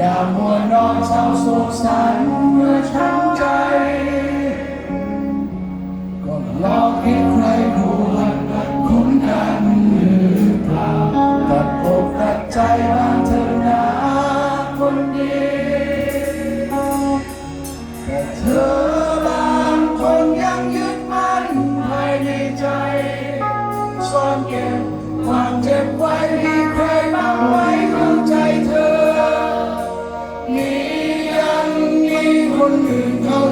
อย่ามัวนอนเศร้าโศกสานเมื่อช้ำใจ ก็ลองคิดใครผู้รักรักคุ้นกันหรือเปล่าตัดอกตัดใจบ้างเธอนะคนดีแต่เธอบางคนยังยึดมั่นภายในใจซ่อนเก็บความเจ็บไว้ที่ใครบ้างไว้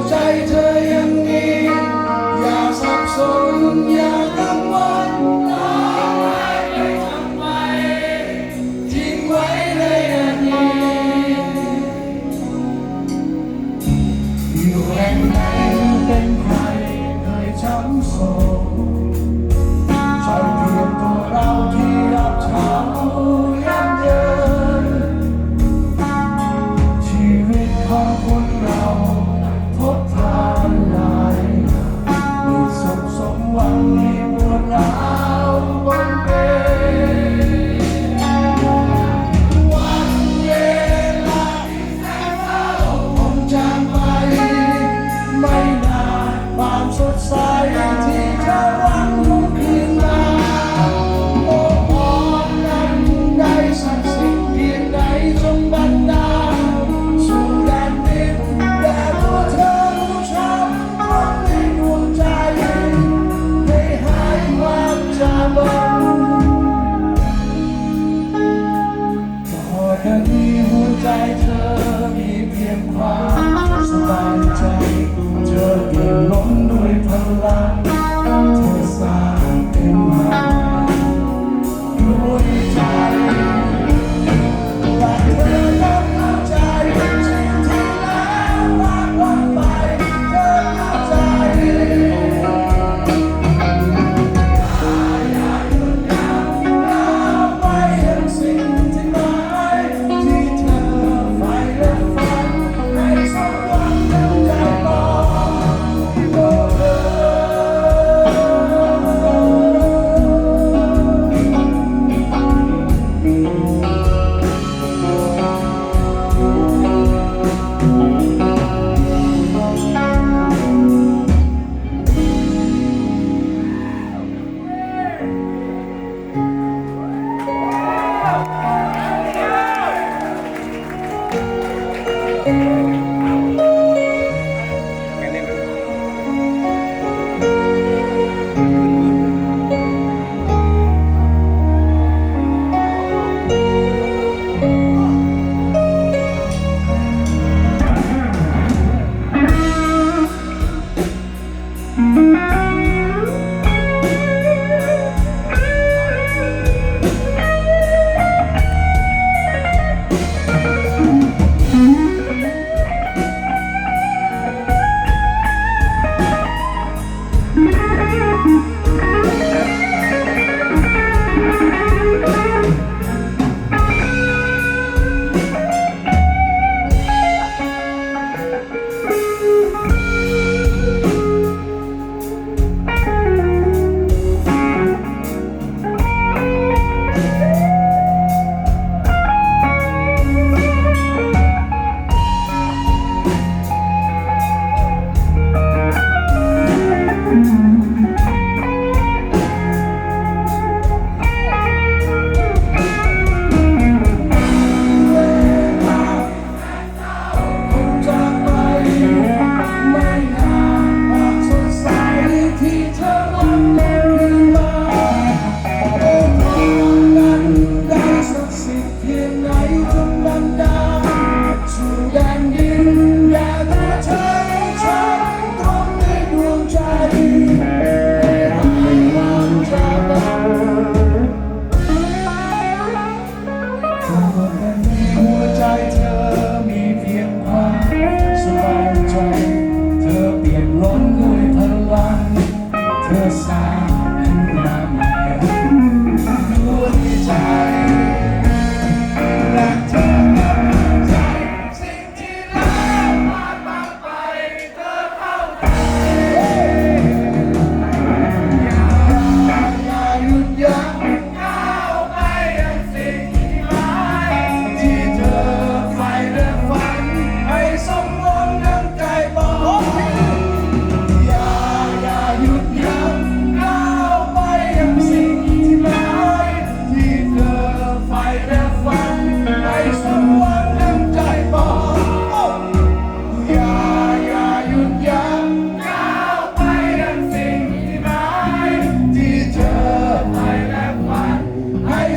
在这 light.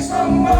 Somebody.